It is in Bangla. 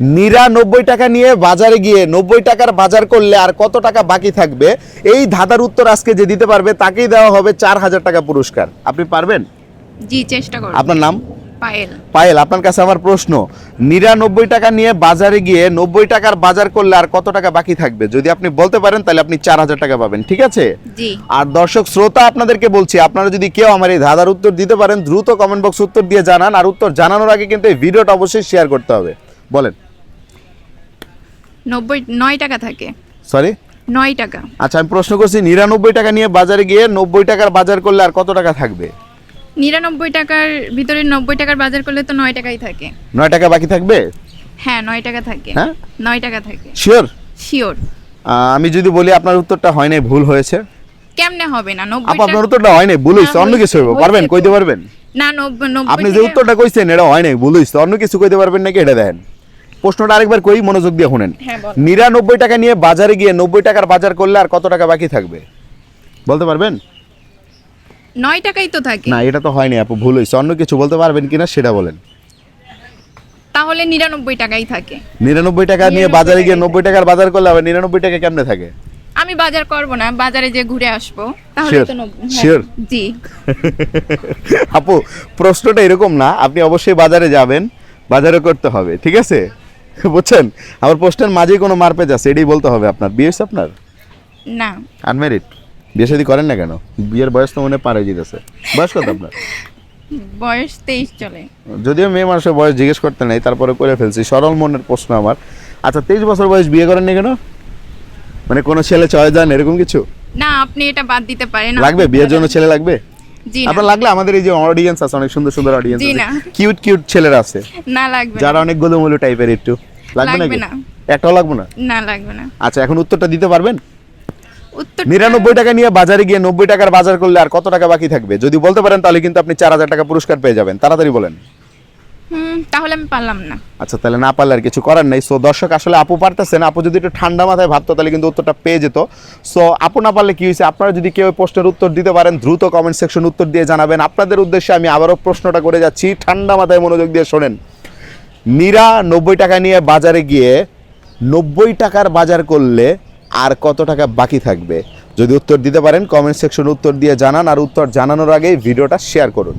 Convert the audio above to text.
নিরানব্বই টাকা নিয়ে বাজারে গিয়ে নব্বই টাকার বাজার করলে আর কত টাকা বাকি থাকবে? এই ধাঁধার উত্তর আজকে যে দিতে পারবে তাকেই দেওয়া হবে চার হাজার টাকা পুরস্কার। আপনি পারবেন? জি চেষ্টা করব। আপনার নাম? পায়েল। পায়েল আপনার কাছে আমার প্রশ্ন। নিরানব্বই টাকা নিয়ে বাজারে গিয়ে নব্বই টাকার বাজার করলে আর কত টাকা বাকি থাকবে? যদি আপনি বলতে পারেন তাহলে আপনি চার হাজার টাকা পাবেন ঠিক আছে? আর দর্শক শ্রোতা আপনাদেরকে বলছি আপনারা যদি কেউ আমার এই ধাঁধার উত্তর দিতে পারেন দ্রুত কমেন্ট বক্স উত্তর দিয়ে জানান। আর উত্তর জানানোর আগে কিন্তু এই ভিডিওটা অবশ্যই শেয়ার করতে হবে। বলেন। নব্বই নয় টাকা থাকে। সরি নয় টাকা। আচ্ছা আমি প্রশ্ন করছি নিরানব্বই টাকা নিয়ে বাজারে গিয়ে নব্বই টাকার বাজার করলে আর কত টাকা থাকবে? নিরানব্বই টাকার ভিতরে নব্বই টাকার বাজার করলে তো নয় টাকাই থাকে। নয় টাকা বাকি থাকবে? হ্যাঁ নয় টাকা থাকে। হ্যাঁ? নয় টাকা থাকে। শিওর শিওর আমি যদি বলি আপনার উত্তরটা হয় নাই ভুল হয়েছে। কেমনে হবে না? নব্বই আপু আপনার উত্তরটা হয় নাই ভুল হয়েছে। অন্য কিছু হইব পারবেন? কইতে পারবেন? না নব্বই আপনি যে উত্তরটা কইছেন এটা হয় নাই ভুল হয়েছে অন্য কিছু কইতে পারবেন নাকি এটা দেন প্রশ্নটা আরেকবার কই মনোযোগ দিয়ে শুনেন। হ্যাঁ, নিরানব্বই টাকা নিয়ে বাজারে গিয়ে নব্বই টাকার বাজার করলে আর কত টাকা বাকি থাকবে? বলতে পারবেন? নয় টাকাই তো থাকে। না এটা তো হয়নি আপু ভুল হয়েছে। অন্য কিছু বলতে পারবেন কিনা সেটা বলেন। তাহলে নিরানব্বই টাকাই থাকে। নিরানব্বই টাকা নিয়ে বাজারে গিয়ে নব্বই টাকার বাজার করলে আবার নিরানব্বই টাকা কেমনে থাকে? আমি বাজার করব না বাজারে যে ঘুরে আসব তাহলে তো নব্বই হ্যাঁ, জি। আপু প্রশ্নটা এরকম না আপনি অবশ্যই বাজারে যাবেন বাজারে করতে হবে ঠিক আছে? বুঝছেন? আমার প্রশ্নের মাঝেই কোনো মারপেজ আছে এটাই বলতে হবে আপনার। বিয়ে হয়েছে আপনার? না। আনমেরিড বিয়ে শাদী করেন না কেন? বিয়ের বয়স তো মনে পার হয়ে বয়স কত আপনার? বয়স তেইশ চলে। যদিও মেয়ে মানুষের বয়স জিজ্ঞেস করতে নাই তারপরে করে ফেলছি। সরল মনের প্রশ্ন আমার। আচ্ছা তেইশ বছর বয়স বিয়ে করেন না কেন? মানে কোনো ছেলে চয় যান এরকম কিছু? না আপনি এটা বাদ দিতে পারেন। লাগবে? বিয়ের জন্য ছেলে লাগবে? আপনার লাগলে আমাদের এই যে অডিয়েন্স আছে অনেক সুন্দর সুন্দর অডিয়েন্স আছে। কিউট কিউট ছেলেরা আছে। না লাগবে যারা অনেক গোলুমুলু টাইপের একটু। লাগবে নাকি? না। একটাও লাগবে না? না লাগবে না। আচ্ছা এখন উত্তরটা দিতে পারবেন? নিরানব্বই টাকা নিয়ে বাজারে গিয়ে নব্বই টাকার বাজার করলে আর কত টাকা বাকি থাকবে? যদি বলতে পারেন তাহলে কিন্তু আপনি চার হাজার টাকা পুরস্কার পেয়ে যাবেন। তাড়াতাড়ি বলেন। তাহলে আমি পারলাম না। আচ্ছা তাহলে না পারলে আর কিছু করার নেই। সো দর্শক, আসলে আপু পারতেছেন। আপু যদি একটু ঠান্ডা মাথায় ভাবতো, তাহলে কিন্তু উত্তরটা পেয়ে যেত। সো আপু না পারলে কি হয়েছে? আপনারা যদি কেউ প্রশ্নের উত্তর দিতে পারেন, দ্রুত কমেন্ট সেকশন উত্তর দিয়ে জানাবেন। আপনাদের উদ্দেশ্যে আমি আবারও প্রশ্নটা করে যাচ্ছি। ঠান্ডা মাথায় মনোযোগ দিয়ে শোনেন। নিরানব্বই টাকা নিয়ে বাজারে গিয়ে নব্বই টাকার বাজার করলে আর কত টাকা বাকি থাকবে? যদি উত্তর দিতে পারেন কমেন্ট সেকশন উত্তর দিয়ে জানান। আর উত্তর জানানোর আগেই ভিডিওটা শেয়ার করুন।